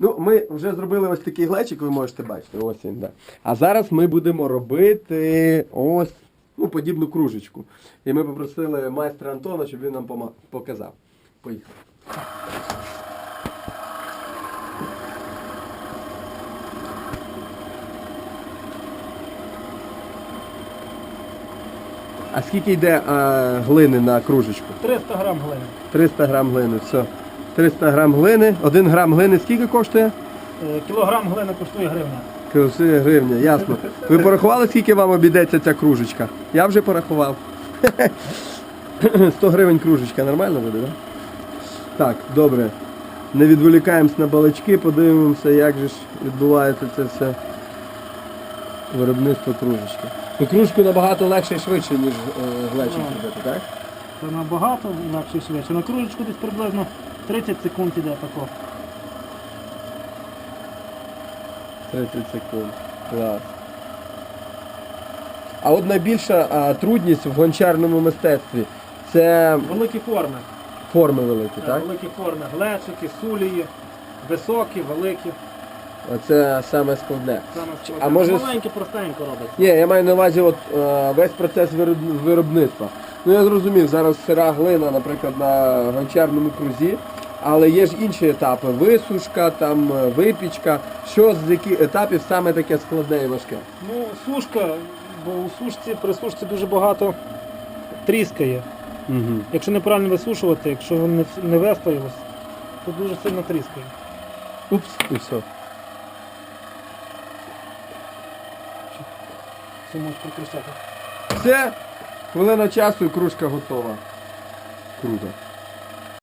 Ну, ми вже зробили ось такий глечик, ви можете бачити. Ось він, да. А зараз ми будемо робити ось ну, подібну кружечку. І ми попросили майстра Антона, щоб він нам показав. Поїхали. А скільки йде а, глини на кружечку? 300 грам глини. 300 грам глини, все. 300 грам глини. 1 грам глини скільки коштує? Е, Кілограм глини коштує гривня. Коштує гривня, ясно. Ви порахували, скільки вам обійдеться ця кружечка? Я вже порахував. 100 гривень кружечка, нормально буде, так? Так, добре. Не відволікаємось на балачки, подивимося, як же ж відбувається це все виробництво кружечки. Ну, кружку набагато легше і швидше, ніж е, глечик Ну. робити, так? Це набагато інакше і швидше. На кружечку десь приблизно 30 секунд іде тако. 30 секунд. Клас. А от найбільша а, трудність в гончарному мистецтві це Великі форми. форми великі, так? Великі форми. Глечики, сулії, високі, великі. Оце саме складне. Саме складне. А може- Маленькі, простенько робить. Ні, я маю на увазі от, е, весь процес вироб- виробництва. Ну я зрозумів, зараз сира глина, наприклад, на гончарному крузі, але є ж інші етапи. Висушка, там е, випічка. Що з яких етапів саме таке складне і важке? Ну, сушка, бо у сушці, при сушці дуже багато тріскає. Угу. Якщо неправильно висушувати, якщо не, не вистоялось, то дуже сильно тріскає. Упс, і все. Це можеш прикричати. Все, хвилина часу і кружка готова. Круто.